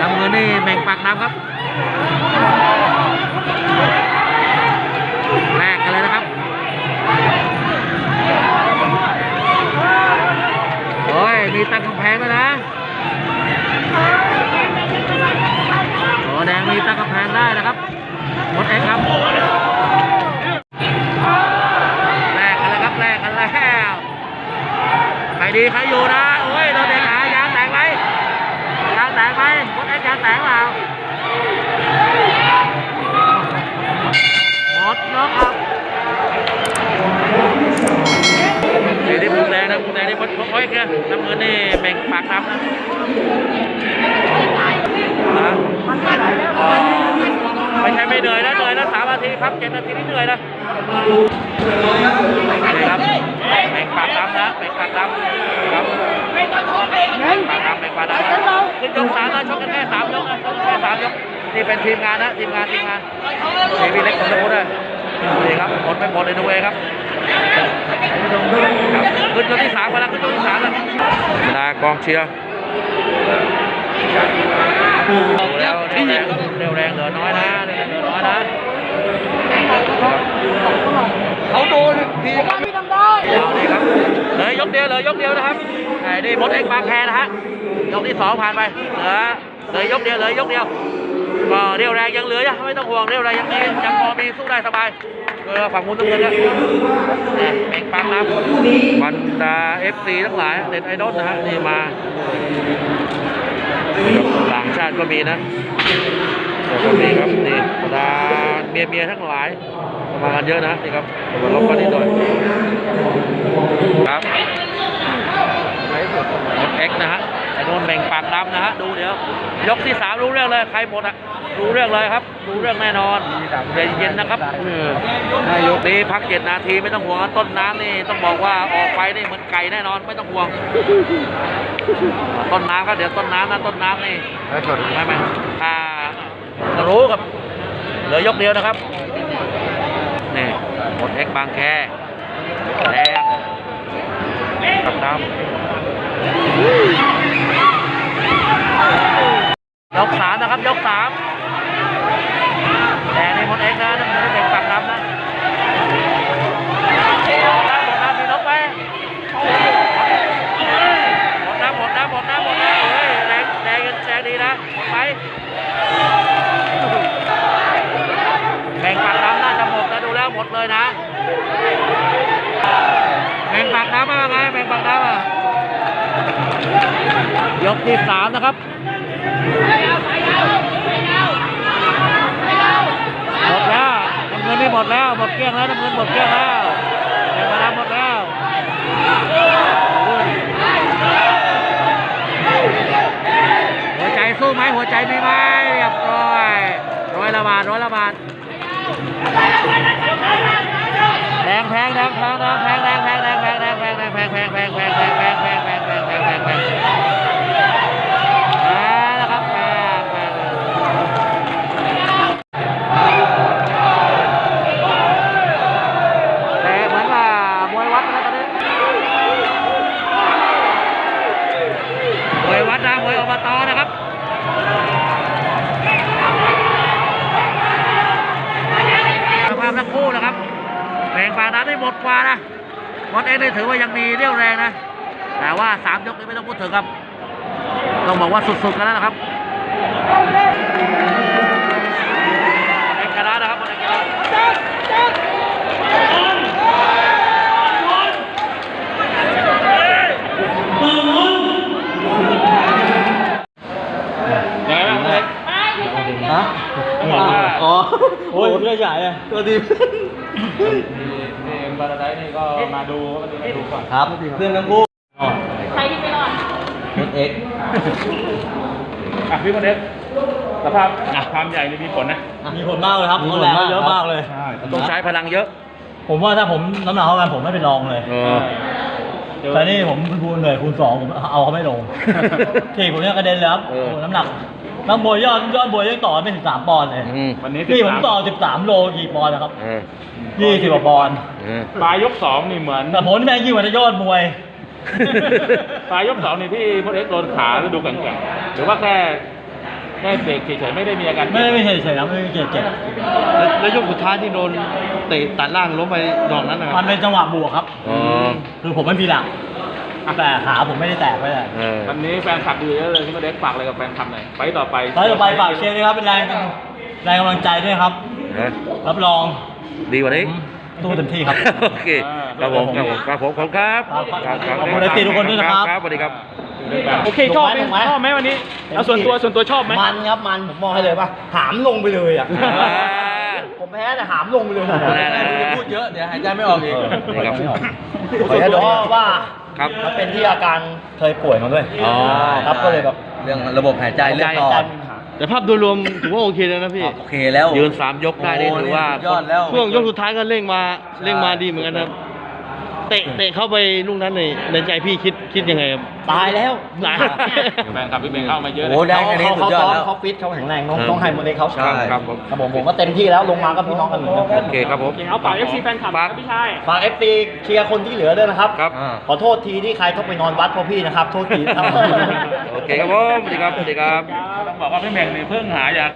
น้ำเงินนี่แม่งปากน้ำครับแลกกันเลยนะครับโอ้ยมีตั้งกำแพงแล้วนะโอ้แดงมีตั้งกำแพงได้นะครับหมดเองครับแลกกันเลยครับแลกกันแล้วใครดีใครอยู่นะ แสงเอาหมดแล้วครับเดี๋ยวได้มุมแดงนะมุมแดงได้วัดพ้อยแค่น้ำเงินนี่แบ่งปากน้ำนะนะไม่ใช่ไม่เหนื่อยนะเหนื่อยนะสามนาทีครับเจ็ดนาทีนี่เหนื่อยนะนะครับแบ่งปากน้ำนะแบ่งปากน้ำครับแบ่งปากน้ำแบ่งปากน้ำขึ้นยกสามนะชกกันแค่สามามยกนี่เป็นทีมงานนะทีมงานทีมงานเอวีเล็กของโน้ตเลยนี่ครับหมดไปหมดเลยวเองครับขึ้นยกที่สามไปแล้วขึ้นยกที่สามแล้วนากองเชียร์แล้วเร็วแรงเหลือน้อยนะเหลือน้อยนะเขาโดนทีครับพี่ทำได้เลยครับเลยกเดียวเลยยกเดียวนะครับไอ้นี่มดเอกบางแคนะฮะยกที่สองผ่านไปเหลือ เลยยกเดียวเลยยกเดียวก็เรียวแรงยังเหลือยังไม่ต้องห่วงเรียวแรงยังมียังพอมีสู้ได้สบายเออฝั่งมุนต้องเงินนะเนี่ยแบ่งปังนะบรรดาเอฟซีทั้งหลายเด็ดไอดอลนะฮะนี่มาต่างชาติก็มีนะก็มีครับนี่บรรดาเมียเมียทั้งหลายมากันเยอะนะนี่ครับมาลบกันนิดหน่อยครับเอ็กนะฮะ โดนแบ่งปากดำนะฮะดูเดี๋ยวยกที่สามรู้เรื่องเลยใครหมดอะรู้เรื่องเลยครับรู้เรื่องแน่นอนใจเย็นนะครับนายกนี้พักเจ็ดนาทีไม่ต้องห่วงต้นน้ำนี่ต้องบอกว่าออกไปนี่เหมือนไก่แน่นอนไม่ต้องห่วง ต้นน้ำก็เดี๋ยวต้นน้ำนะต้นน้ำนี่ไม่ไม่อ่รู้กับเหลือยกเดียวนะครับนี่หมดเอ็กบางแคแดงกับดำ ยกสามนะครับ ยกสามแต่ในมดเอ็กนะมันจะเป็นปักรับนะหมดนะมีนกไปหมดนะหมดนะหมดนะหมดนะเฮ้ยแรงแรงแรงดีนะไปแบ่งปักน้ำน่าจะหมดนะดูแลหมดเลยนะ แบ่งปากน้ำมาไหมแบ่งปากน้ำอ่ ยกที่สามนะครับหมดแล้วน้ำเงินไม่หมดแล้วหมดเกลี้ยงแล้วน้ำเงินหมดเกลี้ยงแล้วแดงมาดำหมดแล้วหัวใจสู้ไหมหัวใจมีไหมเรียบร้อยร้อยละบาทร้อยละบาทแดงแพงแดงแพงแดงแพง อบตนะครับภาพทั้งคู่นะครับแบ่งปากน้ำได้หมดกว่านะมดเองนี่ถือว่ายังมีเรี่ยวแรงนะ แต่ว่าสามยกนี้ไม่ต้องพูดถึงครับ ต้องบอกว่าสุดๆกันแล้วนะครับเอกราชนะครับเอกราช ยังไงบ้างเล็ก ฮะ ต้องบอกว่า อ๋อ โอ้ยเรื่องใหญ่เลยตัวดีนี่เอ็มบาราไดนี่ก็มาดูก็มาดูมาดูก่อนครับเพื่อนทั้งคู่ใครที่ไม่รอดเอ็กอะพี่คนเล็กสภาพความใหญ่นี่มีผลนะ มีผลมากเลยครับเขาแรงเยอะมากเลย ต้องใช้พลังเยอะ ผมว่าถ้าผมน้ำหนักเท่ากันผมไม่เป็นรองเลยเอเอออแต่นี่ผมคูณเหนื่อยคูณสองผมเอาเขาไม่ลงทีผมเนี่ยกระเด็นเลยครับเออโอ้โหน้ำหนัก นักมวยยอดยอดมวยยังต่อไม่ถึงสามปอนด์เลยอืมวันนี้นี่ผม13ต่อสิบสามโลกี่ปอนด์นะครับเออยี่สิบกว่าปอนด์เออปลายยกสองนี่เหมือนแต่ผมนี่แม่งยิ่งกว่าจะยอดมวย ปลายยกสองนี่พี่พลเอกโดนขาแล้วดูแข็งๆหรือว่าแค่แค่เบรกเฉยๆไม่ได้มีอาการไม่ได้ไม่เฉยๆนะไม่ได้เจ็บเจ็บแล้วแล้วยกสุดท้ายที่โดนเตะตัดล่างล้มไปดอกนั้นนะคมัรับนเป็นจังหวะบวกครับ อ๋อ คือผมไม่มีหลัก แต่ขาผมไม่ได้แตกไปเลยเออ วันนี้แฟนคลับดูเยอะเลยที่มาเด็กฝากอะไรกับแฟนคลับหน่อยไปต่อไปไปต่อไปฝากเชียร์ด้วยครับเป็นแรงแรงกำลังใจด้วยครับ นะรับรองดีกว่านี้ผมสู้เต็มที่ครับ โอเคครับผมครับผมครับผมขอบคุณครับครับขอบคุณ FC ทุกคนด้วยนะครับ ครับสวัสดีครับ โอเคชอบไหม ชอบไหมวันนี้เอาส่วนตัวส่วนตัวชอบไหม มันครับมันผมมองให้เลยว่าหามลงไปเลยอะอ่าผมแพ้แต่หามลงไปเลยพูดเยอะ เดี๋ยวหายใจไม่ออกอีก นี่ครับ ขออนุญาตดู ว่า ครับ มันเป็นที่อาการเคยป่วยมาด้วยอ๋อ ครับก็เลยแบบเรื่องระบบหายใจเรื่องปอดแต่ภาพโดยรวมถือว่าโอเคแล้วนะพี่ โอเคแล้วยืนสามยกได้นี่ถือว่าโยอดแล้ว ช่วงยกสุดท้ายก็เร่งมาเร่งมาดีเหมือนกันครับ เตะเตะเข้าไปลูกนั้นในในใจพี่คิดคิดยังไงครับ ตายแล้วตาย แฟนคลับพี่เบงเข้ามาเยอะเลโอ้ย ได้แค่นี้เขาสุดเขายอดซ้อมแล้ว เขาฟิตเขาแข็งแรงน้องครับ น้องไฮโมเดลเขาใช่ ครับผม ครับผมผมก็เต็มที่แล้วลงมาก็พี่น้องกันเหมือนกันโอเคครับผมเอาฝากเอฟซีแฟนคลับฝากพี่ชาย ฝากเอฟซีเคลียร์คนที่เหลือด้วยนะครับ ครับ อ่า ขอโทษทีที่ใครต้องไปนอนวัดเพราะพี่นะครับ โทษทีครับ โอเคครับผมสวัสดีครับสวัสดีครับ ต้องบอกว่าพี่เบงนี่เพิ่งหายา